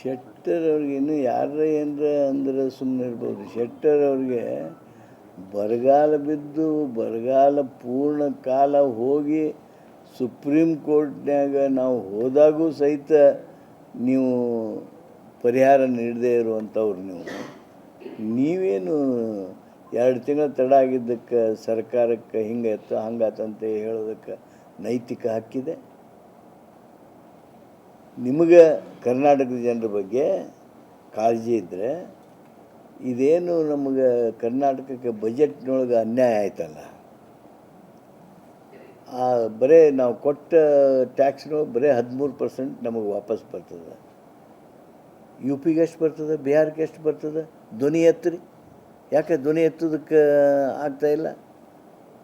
ಶೆಟ್ಟರ್ ಅವ್ರಿಗೆ ಇನ್ನು ಯಾರ ಏನರ ಅಂದ್ರೆ ಸುಮ್ಮನೆ ಇರ್ಬೋದು. ಶೆಟ್ಟರ್ ಅವ್ರಿಗೆ ಬರಗಾಲ ಬಿದ್ದು ಬರಗಾಲ ಪೂರ್ಣ ಕಾಲ ಹೋಗಿ ಸುಪ್ರೀಂ ಕೋರ್ಟ್ನಾಗ ನಾವು ಹೋದಾಗೂ ಸಹಿತ ನೀವು ಪರಿಹಾರ ನೀಡದೇ ಇರುವಂಥವ್ರು ನೀವು. ನೀವೇನು ಎರಡು ತಿಂಗಳ ತಡ ಆಗಿದ್ದಕ್ಕೆ ಸರ್ಕಾರಕ್ಕೆ ಹಿಂಗಾಯ್ತು ಹಂಗಾತಂತೆ ಹೇಳೋದಕ್ಕೆ ನೈತಿಕ ಹಕ್ಕಿದೆ? ನಿಮಗೆ ಕರ್ನಾಟಕದ ಜನರ ಬಗ್ಗೆ ಕಾಳಜಿ ಇದ್ದರೆ ಇದೇನು ನಮಗೆ ಕರ್ನಾಟಕಕ್ಕೆ ಬಜೆಟ್ನೊಳಗೆ ಅನ್ಯಾಯ ಆಯ್ತಲ್ಲ? ಬರೀ ನಾವು ಕೊಟ್ಟ ಟ್ಯಾಕ್ಸ್ನು ಬರೀ ಹದಿಮೂರು ಪರ್ಸೆಂಟ್ ನಮಗೆ ವಾಪಸ್ ಬರ್ತದೆ. ಯು ಪಿಗೆ ಎಷ್ಟು ಬರ್ತದೆ? ಬಿಹಾರಕ್ಕೆ ಎಷ್ಟು ಬರ್ತದೆ? ಧ್ವನಿ ಎತ್ತರಿ. ಯಾಕೆ ಧ್ವನಿ ಎತ್ತೋದಕ್ಕೆ ಆಗ್ತಾಯಿಲ್ಲ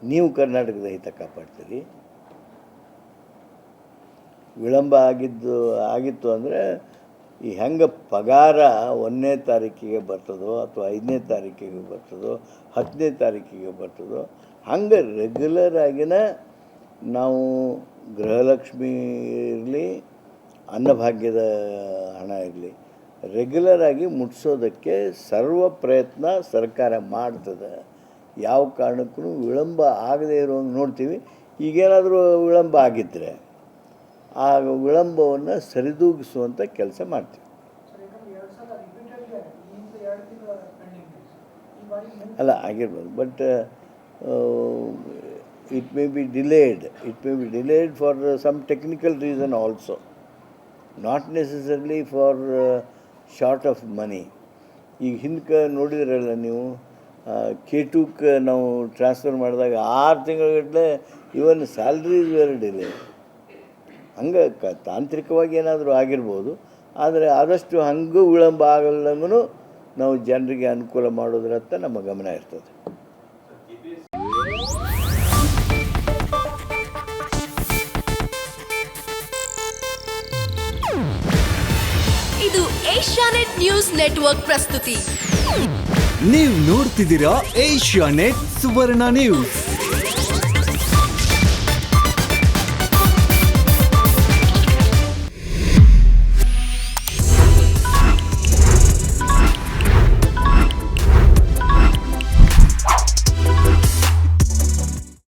ನೀವು ಕರ್ನಾಟಕದ ಹಿತ ಕಾಪಾಡ್ತೀರಿ. ವಿಳಂಬ ಆಗಿದ್ದು, ಆಗಿತ್ತು ಅಂದರೆ, ಈ ಹೆಂಗೆ ಪಗಾರ ಒಂದನೇ ತಾರೀಕಿಗೆ ಬರ್ತದೋ ಅಥವಾ ಐದನೇ ತಾರೀಕಿಗೆ ಬರ್ತದೋ, ಹತ್ತನೇ ತಾರೀಕಿಗೆ ಬರ್ತದೋ, ಹಂಗೆ ರೆಗ್ಯುಲರ್ ಆಗಿನ ನಾವು ಗೃಹಲಕ್ಷ್ಮಿ ಇರಲಿ, ಅನ್ನಭಾಗ್ಯದ ಹಣ ಇರಲಿ ರೆಗ್ಯುಲರ್ ಆಗಿ ಮುಟ್ಸೋದಕ್ಕೆ ಸರ್ವ ಪ್ರಯತ್ನ ಸರ್ಕಾರ ಮಾಡ್ತದೆ. ಯಾವ ಕಾರಣಕ್ಕೂ ವಿಳಂಬ ಆಗದೇ ಇರೋಂಗೆ ನೋಡ್ತೀವಿ. ಈಗೇನಾದರೂ ವಿಳಂಬ ಆಗಿದ್ದರೆ ಆ ವಿಳಂಬವನ್ನು ಸರಿದೂಗಿಸುವಂಥ ಕೆಲಸ ಮಾಡ್ತೀವಿ. ಅಲ್ಲ ಆಗಿರ್ಬೋದು. But it may be delayed it may be delayed for some technical reason also not necessarily for short of money ಈಗ ಹಿಂದಕ್ಕೆ ನೋಡಿದ್ರಲ್ಲ ನೀವು ಕೆ ಟುಕ್ಕೆ ನಾವು ಟ್ರಾನ್ಸ್ಫರ್ ಮಾಡಿದಾಗ ಆರು ತಿಂಗಳಗಟ್ಟಲೆ ಇವನ್ ಸ್ಯಾಲ್ರೀಸ್ ವೇರ್ ಡಿಲೇ ಹಂಗೆ ಕ ತಾಂತ್ರಿಕವಾಗಿ ಏನಾದರೂ ಆಗಿರ್ಬೋದು ಆದರೆ ಆದಷ್ಟು ಹಂಗೂ ವಿಳಂಬ ಆಗಲ್ಲಂಗೂ ನಾವು ಜನರಿಗೆ ಅನುಕೂಲ ಮಾಡೋದ್ರತ್ತ ನಮ್ಮ ಗಮನ ಇರ್ತದೆ. ಇದು ಏಷ್ಯಾನೆಟ್ ನ್ಯೂಸ್ ನೆಟ್ವರ್ಕ್ ಪ್ರಸ್ತುತಿ. ನೀವು ನೋಡ್ತಿದ್ದೀರಾ ಏಷ್ಯಾ ನೆಟ್ ಸುವರ್ಣ ನ್ಯೂಸ್.